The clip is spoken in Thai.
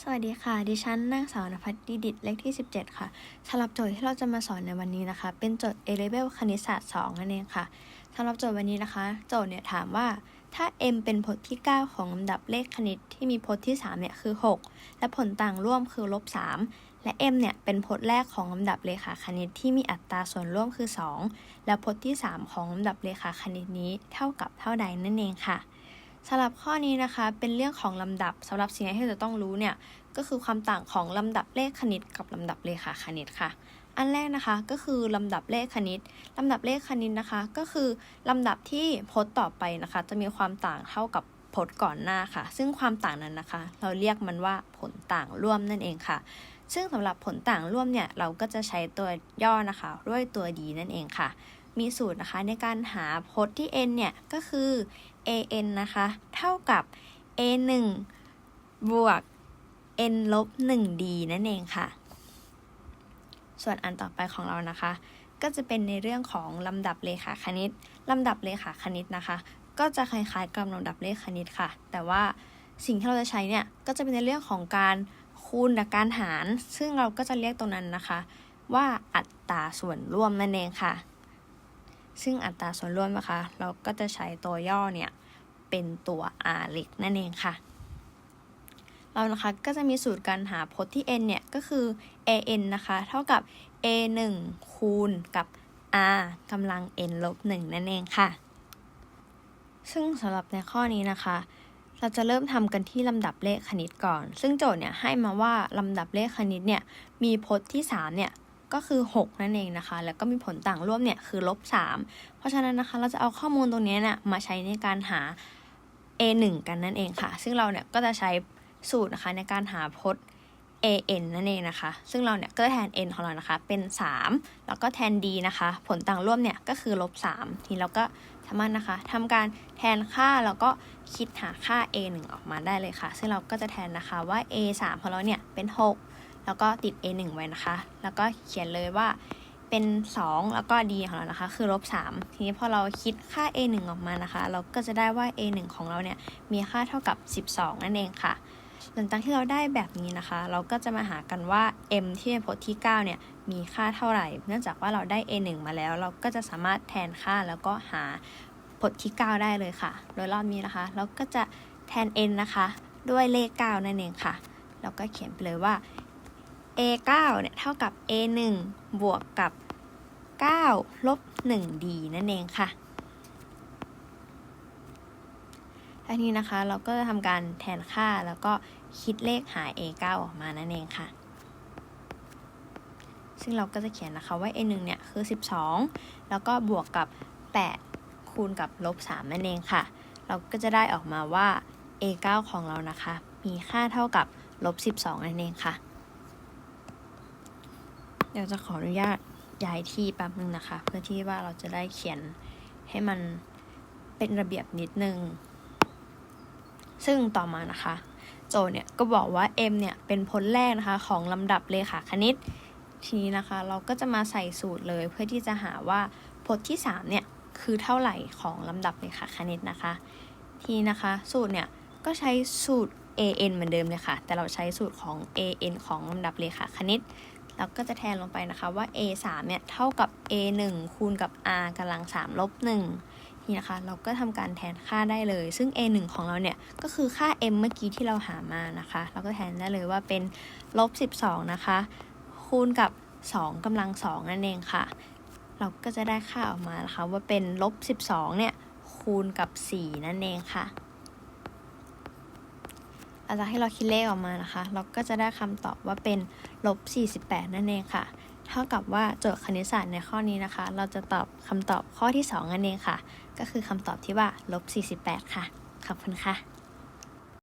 สวัสดีค่ะ ดิฉันนางสาวนภัทรดิดิตเลขที่ 17 ค่ะสำหรับโจทย์ที่เราจะมาสอนในวันนี้นะคะ เป็นโจทย์ A level คณิตศาสตร์ 2 นั่นเองค่ะสำหรับโจทย์วันนี้นะคะ โจทย์เนี่ยถามว่าถ้า m เป็นพจน์ที่ 9 ของลำดับเลขคณิตที่มีพจน์ที่ 3 เนี่ยคือ 6 และผลต่างร่วมคือลบ3และ m เนี่ยเป็นพจน์แรกของลำดับเลขาคณิตที่มีอัตราส่วนร่วมคือ 2 และพจน์ที่ 3 ของลำดับเลขาคณิตนี้เท่ากับเท่าใดนั่นเองค่ะ สำหรับข้อนี้นะคะเป็นเรื่องของลำดับสำหรับสิ่งที่เราจะต้องรู้เนี่ยก็คือความต่างของลำดับเลขคณิตกับลำดับเลขาคณิตค่ะ อันแรกนะคะก็คือลำดับเลขคณิตลำดับเลขคณิตนะคะ ก็คือลำดับที่พจน์ต่อไปนะคะ จะมีความต่างเท่ากับพจน์ก่อนหน้าค่ะ ซึ่งความต่างนั้นนะคะ เราเรียกมันว่าผลต่างร่วมนั่นเองค่ะ ซึ่งสำหรับผลต่างร่วมเนี่ยเราก็จะใช้ตัวย่อนะคะ ด้วยตัวดีนั่นเองค่ะ มีสูตรนะคะในการหาพจน์ที่ n เนี่ยก็คือ an นะคะ เท่ากับ a 1บวก n ลบ 1d นั่นเองค่ะ ส่วนอันต่อไปของเรานะคะ ก็จะเป็นในเรื่องของลำดับเลขาคณิตลำดับเลขาคณิตนะคะ ก็จะคล้ายๆกับลำดับเลขคณิตค่ะ แต่ว่าสิ่งที่เราจะใช้เนี่ย ก็จะเป็นในเรื่องของการคูณกับการหาร ซึ่งเราก็จะเรียกตรงนั้นนะคะ ว่าอัตราส่วนร่วมนั่นเองค่ะ ซึ่งอัตราส่วนร่วมนะคะ เราก็จะใช้ตัวย่อเนี่ย เป็นตัว r เล็กนั่นเองค่ะ เรานะคะก็จะมีสูตรการหาพจน์ที่ n เนี่ย ก็คือ an นะคะ เท่ากับ a 1คูณกับ r กำลัง n ลบ1นั่นเองค่ะ ซึ่งสำหรับในข้อนี้นะคะ เราจะเริ่มทำกันที่ลำดับเลขคณิตก่อน ซึ่งโจทย์เนี่ยให้มาว่าลำดับเลขคณิตเนี่ยมีพจน์ที่ 3 เนี่ย ก็คือ 6 นั่นเองนะคะ แล้วก็มีผลต่างร่วมเนี่ยคือลบ3เพราะฉะนั้นนะคะเราจะเอาข้อมูลตรงนี้เนี่ยมาใช้ในการหา a1 กันนั่นเองค่ะ ซึ่งเราเนี่ยก็จะใช้สูตรนะคะในการหาพจน์ an นั่นเองนะคะ ซึ่งเราเนี่ยก็แทน n ของเรานะคะ เป็น 3 แล้วก็แทน d นะคะ ผลต่างร่วมเนี่ยก็คือลบ3ทีเราก็สามารถนะคะทำการแทนค่าแล้วก็คิดหาค่า a 1ออกมาได้เลยค่ะ ซึ่งเราก็จะแทนนะคะว่า a 3ของเราเนี่ยเป็น 6 แล้วก็ติด a 1ไว้นะคะ แล้วก็เขียนเลยว่าเป็น 2 แล้วก็ d ของเรานะคะ คือลบ3ทีนี้พอเราคิดค่า a 1ออกมานะคะ เราก็จะได้ว่า a 1ของเราเนี่ยมีค่าเท่ากับ 12 นั่นเองค่ะ หลังจากที่เราได้แบบนี้นะคะ เราก็จะมาหากันว่า m ที่เป็นพจน์ที่ 9 เนี่ยมีค่าเท่าไหร่ เนื่องจากว่าเราได้ a 1มาแล้ว เราก็จะสามารถแทนค่าแล้วก็หาพจน์ที่ 9 ได้เลยค่ะ โดยรอบนี้นะคะ เราก็จะแทน n นะคะ ด้วยเลข 9 นั่นเองค่ะ เราก็เขียนไปเลยว่า a 9เนี่ยเท่ากับ a 1บวกกับ 9 ลบ 1d นั่นเองค่ะทีนี้นะคะเราก็จะทำการแทนค่าแล้วก็คิดเลขหา a9 ออกมานั่นเองค่ะ ซึ่งเราก็จะเขียนนะคะว่า a1 เนี่ยคือ 12 แล้วก็บวกกับ 8 คูณกับลบ 3 นั่นเองค่ะ เราก็จะได้ออกมาว่า a9 ของเรานะคะ มีค่าเท่ากับลบ 12 นั่นเองค่ะ เดี๋ยวจะขออนุญาตย้ายที่แป๊บนึงนะคะ เพื่อที่ว่าเราจะได้เขียนให้มันเป็นระเบียบนิดนึง ซึ่งต่อมานะคะ โจเนี่ยก็บอกว่า m เนี่ยเป็นพจน์แรกนะคะของลำดับเลขาคณิต ทีนี้นะคะเราก็จะมาใส่สูตรเลยเพื่อที่จะหาว่าพจน์ที่ 3 เนี่ย คือเท่าไหร่ของลำดับเลขาคณิตนะคะ ทีนี้นะคะสูตรเนี่ยก็ใช้สูตร an เหมือนเดิมเลยค่ะ แต่เราใช้สูตรของ an ของลำดับเลขาคณิต เราก็จะแทนลงไปนะคะว่า a 3เนี่ยเท่ากับ a 1คูณกับ r กำลัง3ลบ1นี่นะคะ เราก็ทำการแทนค่าได้เลย ซึ่ง a 1ของเราเนี่ย ก็คือค่า m เมื่อกี้ที่เราหามานะคะ เราก็แทนได้เลยว่าเป็นลบ12 นะคะ คูณกับ 2กำลัง 2 นั่นเองค่ะ เราก็จะได้ค่าออกมานะคะว่าเป็นลบ12เนี่ยคูณกับ 4 นั่นเองค่ะ อาจารย์ให้เราคิดเลขออกมานะคะ เราก็จะได้คำตอบว่าเป็นลบ 48 นั่นเองค่ะ เท่ากับว่าโจทย์คณิตศาสตร์ในข้อนี้นะคะ เราจะตอบคำตอบข้อที่ 2 นั่นเองค่ะ ก็คือคำตอบที่ว่าลบ 48 ค่ะ ขอบคุณค่ะ